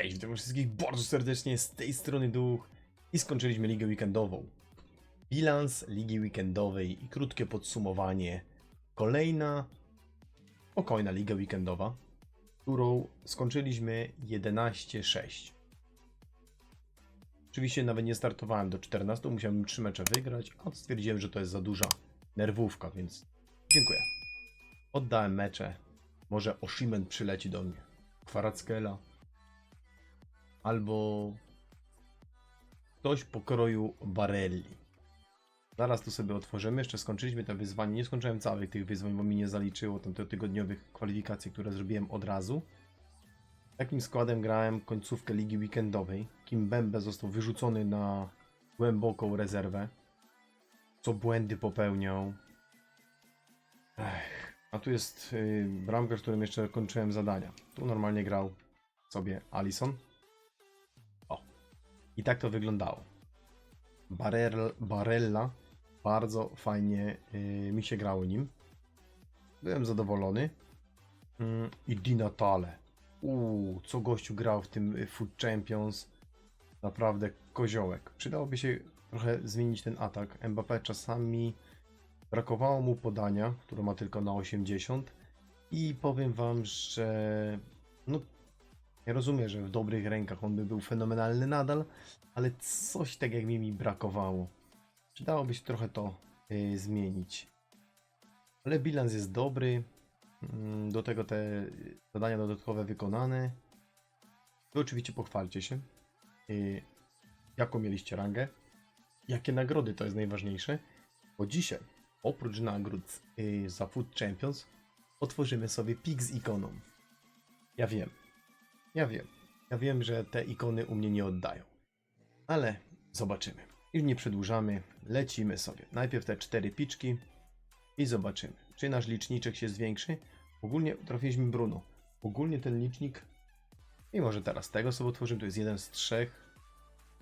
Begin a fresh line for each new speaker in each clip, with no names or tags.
Cześć, witam wszystkich bardzo serdecznie z tej strony Duch i skończyliśmy ligę weekendową. Bilans ligi weekendowej i krótkie podsumowanie. Kolejna spokojna liga weekendowa, którą skończyliśmy 11-6. Oczywiście nawet nie startowałem do 14, musiałem 3 mecze wygrać, a stwierdziłem, że to jest za duża nerwówka, więc dziękuję. Oddałem mecze. Może Oshimen przyleci do mnie. Kwarackiela. Albo ktoś pokroju Barelli. Zaraz tu sobie otworzymy. Jeszcze skończyliśmy te wyzwania. Nie skończyłem całych tych wyzwań, bo mi nie zaliczyło tam tygodniowych kwalifikacji, które zrobiłem od razu. Takim składem grałem końcówkę ligi weekendowej. Kim Bembe został wyrzucony na głęboką rezerwę. Co błędy popełniał. Ech. A tu jest yy, bramkarz, którym jeszcze kończyłem zadania. Tu normalnie grał sobie Alison. I tak to wyglądało. Barel, Barella. Bardzo fajnie yy, mi się grało nim. Byłem zadowolony. Mm, I Di Natale. Uuu, co gościu grał w tym y, Food Champions. Naprawdę koziołek. Przydałoby się trochę zmienić ten atak. Mbappé czasami brakowało mu podania, które ma tylko na 80. I powiem wam, że no ja rozumiem, że w dobrych rękach on by był fenomenalny nadal, ale coś tak jak mi, brakowało. Przydałoby się trochę to y, zmienić. Ale bilans jest dobry. Mm, Do tego te zadania dodatkowe wykonane. Wy oczywiście pochwalcie się. y, Jaką mieliście rangę? Jakie nagrody to jest najważniejsze? Bo dzisiaj, oprócz nagród y, za Food Champions, otworzymy sobie pik z ikoną. Ja wiem. Ja wiem. Ja wiem, że te ikony u mnie nie oddają. Ale zobaczymy. I nie przedłużamy. Lecimy sobie. Najpierw te cztery piczki i zobaczymy, czy nasz liczniczek się zwiększy. Ogólnie trafiliśmy Bruno. Ogólnie ten licznik, mimo że teraz tego sobie otworzymy, to jest jeden z trzech.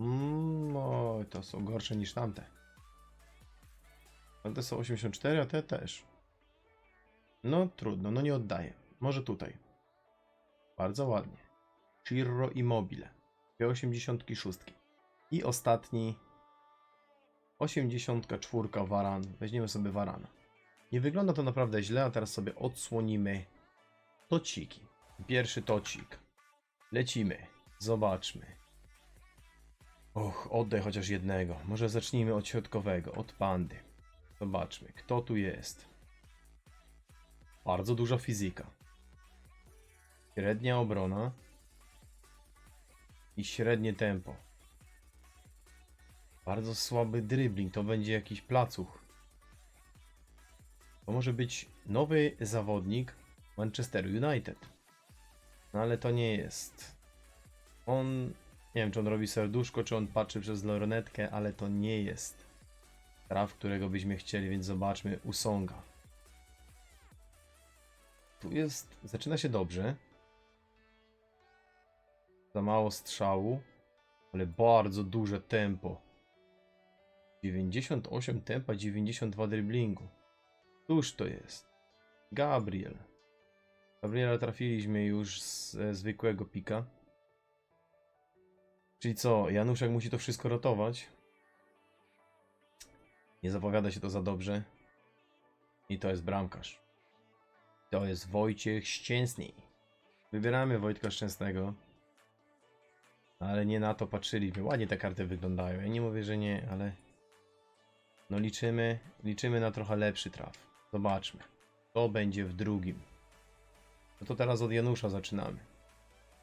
Mm, no, to są gorsze niż tamte. Ale te są 84, a te też. No trudno, no nie oddaję. Może tutaj. Bardzo ładnie. Chirro Immobile. Dwie 86. I ostatni 84 Varan. Weźmiemy sobie Varana. Nie wygląda to naprawdę źle, a teraz sobie odsłonimy tociki. Pierwszy tocik. Lecimy. Zobaczmy. Och, oddaj chociaż jednego. Może zacznijmy od środkowego, od pandy. Zobaczmy, kto tu jest. Bardzo duża fizyka. Średnia obrona. I średnie tempo. Bardzo słaby dribbling, to będzie jakiś placuch. To może być nowy zawodnik Manchester United. No ale to nie jest. On, nie wiem czy on robi serduszko, czy on patrzy przez lornetkę, ale to nie jest traf, którego byśmy chcieli, więc zobaczmy Usonga. Tu jest, zaczyna się dobrze. Za mało strzału, ale bardzo duże tempo. 98 tempa, 92 driblingu. Cóż to jest? Gabriel. Gabriela trafiliśmy już z zwykłego pika. Czyli co, Januszek musi to wszystko rotować. Nie zapowiada się to za dobrze. I to jest bramkarz. To jest Wojciech Szczęsny. Wybieramy Wojtka Szczęsnego. Ale nie na to patrzyliśmy. Ładnie te karty wyglądają. Ja nie mówię, że nie, ale... No liczymy, liczymy na trochę lepszy traf. Zobaczmy. To będzie w drugim. No to teraz od Janusza zaczynamy.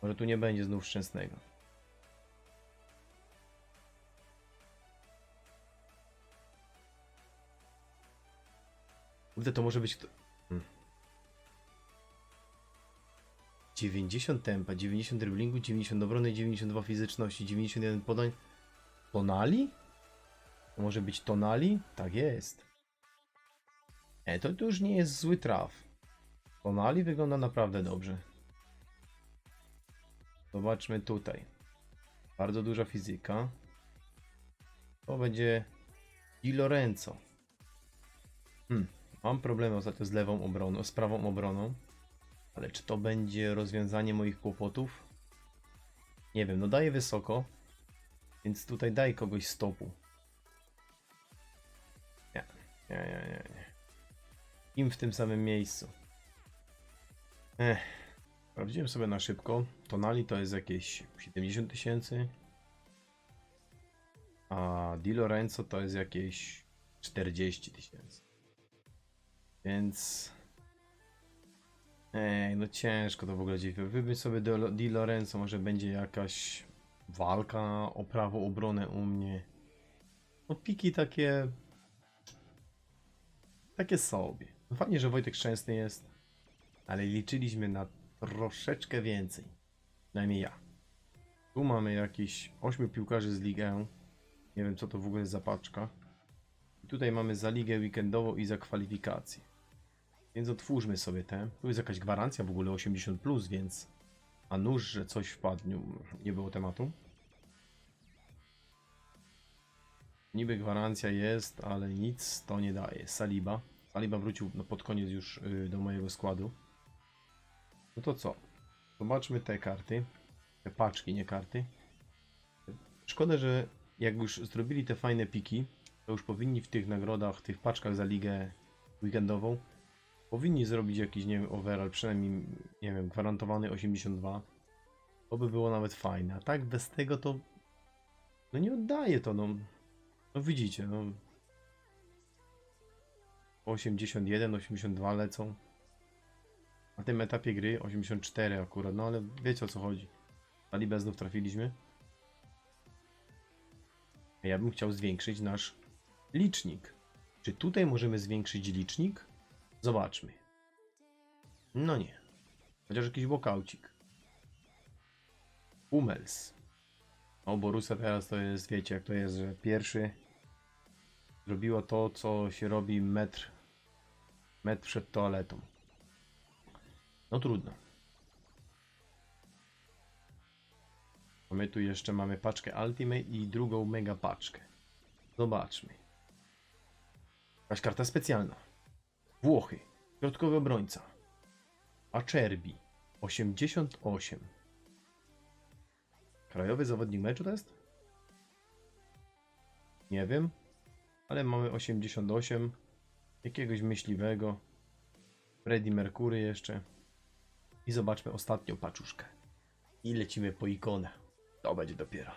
Może tu nie będzie znów szczęsnego. Kurde, to może być 90 tempa, 90 driblingu, 90 obrony, 92 fizyczności, 91 podań. Tonali? To może być Tonali? Tak jest. E, to, to już nie jest zły traf. Tonali wygląda naprawdę dobrze. Zobaczmy tutaj. Bardzo duża fizyka. To będzie Di Lorenzo. Hmm. Mam problemy ostatnio z lewą obroną, z prawą obroną. Ale czy to będzie rozwiązanie moich kłopotów? Nie wiem, no daje wysoko. Więc tutaj daj kogoś stopu. Nie, nie, nie, nie. nie. Im w tym samym miejscu. Ech. Sprawdziłem sobie na szybko. Tonali to jest jakieś 70 tysięcy. A Di Lorenzo to jest jakieś 40 tysięcy. Więc. Ej, no ciężko to w ogóle dziś. Wybyć sobie Di Lorenzo, może będzie jakaś walka o prawo obronę u mnie. No piki takie. Takie sobie. No fajnie, że Wojtek Szczęsny jest, ale liczyliśmy na troszeczkę więcej. Przynajmniej ja. Tu mamy jakiś 8 piłkarzy z ligę. Nie wiem co to w ogóle jest za paczka. I tutaj mamy za ligę weekendową i za kwalifikacje. Więc otwórzmy sobie te. Tu jest jakaś gwarancja w ogóle 80, plus, więc. A nóż, że coś wpadnie, nie było tematu. Niby gwarancja jest, ale nic to nie daje. Saliba. Saliba wrócił no, pod koniec już y, do mojego składu. No to co? Zobaczmy te karty. Te paczki, nie karty. Szkoda, że jak już zrobili te fajne piki, to już powinni w tych nagrodach, tych paczkach za ligę weekendową, powinni zrobić jakiś, nie wiem, overall, przynajmniej, nie wiem, gwarantowany 82. To by było nawet fajne. A tak bez tego to. No nie oddaje to, no. No widzicie, no. 81, 82 lecą. Na tym etapie gry 84 akurat, no ale wiecie o co chodzi. Na Libę znów trafiliśmy. Ja bym chciał zwiększyć nasz licznik. Czy tutaj możemy zwiększyć licznik? Zobaczmy. No nie. Chociaż jakiś bokaucik. Hummels. O, Borusa teraz to jest, wiecie jak to jest, że pierwszy zrobiło to, co się robi metr, metr przed toaletą. No trudno. A my tu jeszcze mamy paczkę Ultimate i drugą mega paczkę. Zobaczmy. Jakaś karta specjalna. Włochy. Środkowy obrońca. Acerbi. 88. Krajowy zawodnik meczu to jest? Nie wiem. Ale mamy 88. Jakiegoś myśliwego. Freddy Mercury jeszcze. I zobaczmy ostatnią paczuszkę. I lecimy po ikonę. To będzie dopiero.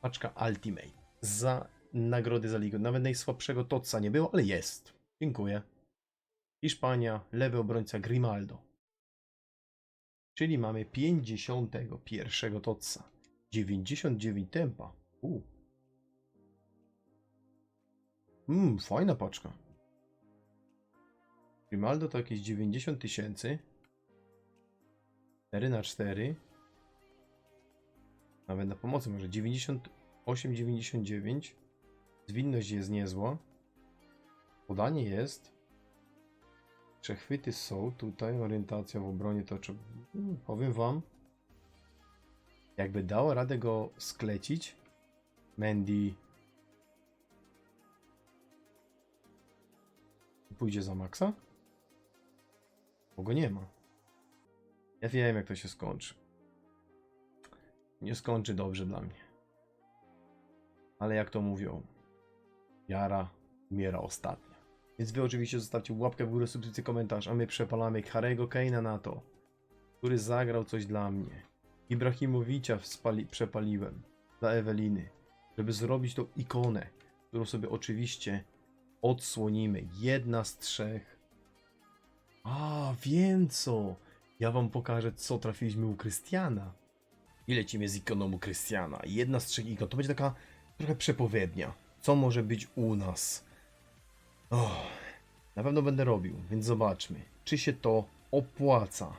Paczka Ultimate. Za nagrody za ligę. Nawet najsłabszego Totsa nie było, ale jest. Dziękuję. Hiszpania, lewy obrońca Grimaldo. Czyli mamy 51 Totsa. 99 tempa. U. Mmm, fajna paczka. Grimaldo to jakieś 90 tysięcy. 4 na 4. Nawet na pomocy może 98, 99. Zwinność jest niezła. Podanie jest. Przechwyty są tutaj. Orientacja w obronie to czy... Hmm, powiem wam. Jakby dało radę go sklecić. Mandy. Pójdzie za maksa? Bo go nie ma. Ja wiem, jak to się skończy. Nie skończy dobrze dla mnie. Ale jak to mówią, Jara umiera ostatnia. Więc wy oczywiście zostawcie łapkę w górę, subskrypcję, komentarz, a my przepalamy Harego Kane'a na to, który zagrał coś dla mnie. Ibrahimowicza przepaliłem dla Eweliny, żeby zrobić tą ikonę, którą sobie oczywiście odsłonimy. Jedna z trzech. A, wiem co! Ja wam pokażę, co trafiliśmy u Krystiana. I lecimy z ikoną u Krystiana. Jedna z trzech ikon. To będzie taka trochę przepowiednia. Co może być u nas? Oh, na pewno będę robił, więc zobaczmy, czy się to opłaca.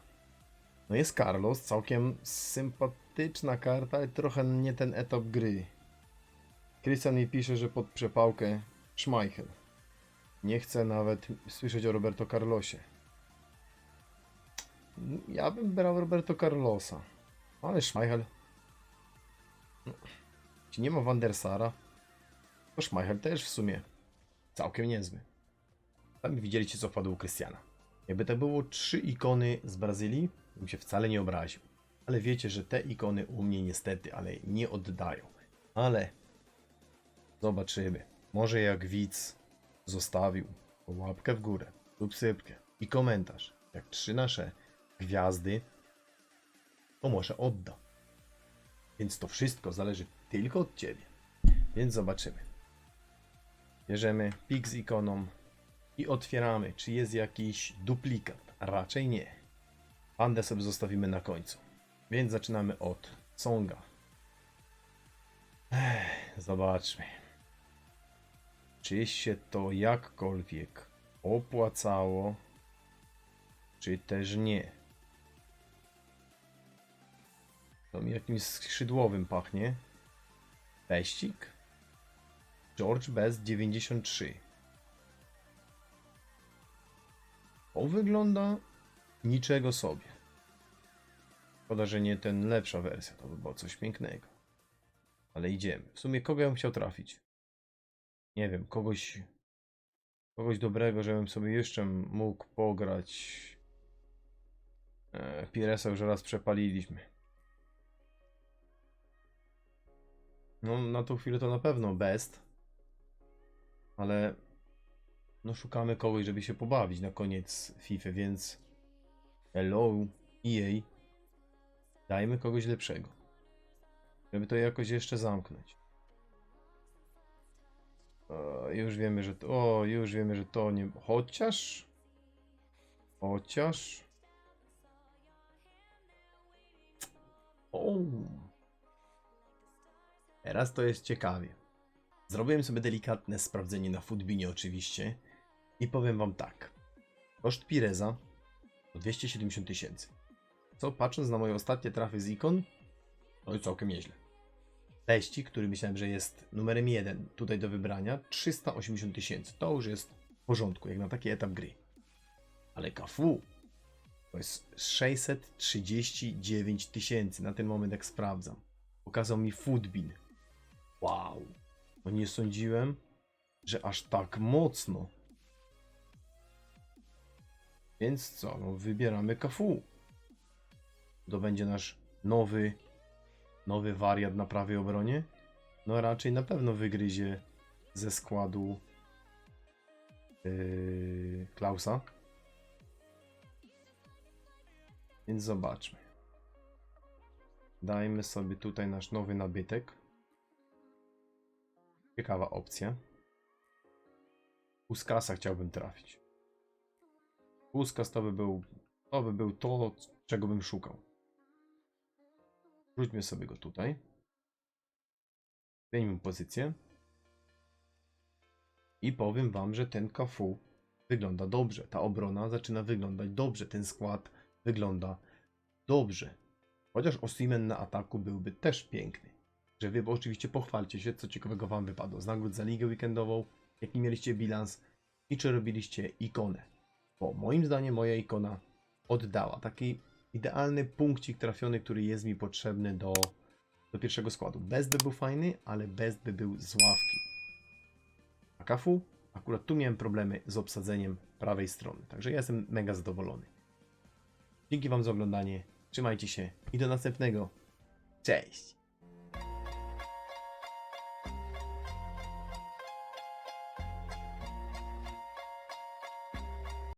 No jest Carlos, całkiem sympatyczna karta, ale trochę nie ten etap gry. Krystian mi pisze, że pod przepałkę Schmeichel. Nie chcę nawet słyszeć o Roberto Carlosie. Ja bym brał Roberto Carlosa. Ale Schmeichel. No, Jeśli nie ma Van der Sara, to Schmeichel też w sumie całkiem niezły. Sami widzieliście, co wpadło u Krystiana. Jakby to było trzy ikony z Brazylii, bym się wcale nie obraził. ale wiecie, że te ikony u mnie niestety, ale nie oddają. Ale zobaczymy. Może jak widz zostawił łapkę w górę lub sypkę i komentarz, jak trzy nasze gwiazdy, to może odda. Więc to wszystko zależy tylko od ciebie. Więc zobaczymy. Bierzemy pik z ikoną i otwieramy, czy jest jakiś duplikat. Raczej nie. Pandę sobie zostawimy na końcu. Więc zaczynamy od Songa. Ech, zobaczmy. Czy się to jakkolwiek opłacało, czy też nie. To mi jakimś skrzydłowym pachnie. Peścik. George Best 93. To wygląda niczego sobie. Szkoda, że nie ten lepsza wersja, to by było coś pięknego. Ale idziemy. W sumie kogo ja bym chciał trafić? Nie wiem, kogoś kogoś dobrego, żebym sobie jeszcze mógł pograć. E, Piresa już raz przepaliliśmy. No, na tą chwilę to na pewno best. Ale no szukamy kogoś, żeby się pobawić na koniec FIFA, więc hello EA. Dajmy kogoś lepszego. Żeby to jakoś jeszcze zamknąć. O, już wiemy, że to. O, już wiemy, że to nie. Chociaż. Chociaż. O. Teraz to jest ciekawie. Zrobiłem sobie delikatne sprawdzenie na Foodbinie oczywiście i powiem wam tak. Koszt Pireza to 270 tysięcy. Co patrząc na moje ostatnie trafy z ikon, no i całkiem nieźle. Teści, który myślałem, że jest numerem jeden tutaj do wybrania, 380 tysięcy. To już jest w porządku, jak na taki etap gry. Ale Kafu to jest 639 tysięcy na ten moment, jak sprawdzam. Pokazał mi Foodbin. Wow. No nie sądziłem, że aż tak mocno. Więc co? No wybieramy Kafu. To będzie nasz nowy nowy wariat na prawej obronie? No raczej na pewno wygryzie ze składu yy, Klausa. Więc zobaczmy. Dajmy sobie tutaj nasz nowy nabytek. Ciekawa opcja. Puskasa chciałbym trafić. Puskas to by był to by był to, czego bym szukał. Wróćmy sobie go tutaj. Zmieńmy pozycję. I powiem wam, że ten KFU wygląda dobrze. Ta obrona zaczyna wyglądać dobrze. Ten skład wygląda dobrze. Chociaż Osimen na ataku byłby też piękny. Że wy oczywiście pochwalcie się, co ciekawego wam wypadło. Z nagród za ligę weekendową, jaki mieliście bilans i czy robiliście ikonę. Bo moim zdaniem moja ikona oddała taki idealny punkcik trafiony, który jest mi potrzebny do, do pierwszego składu. Best by był fajny, ale best by był z ławki. A Kafu? Akurat tu miałem problemy z obsadzeniem prawej strony, także ja jestem mega zadowolony. Dzięki Wam za oglądanie, trzymajcie się i do następnego. Cześć!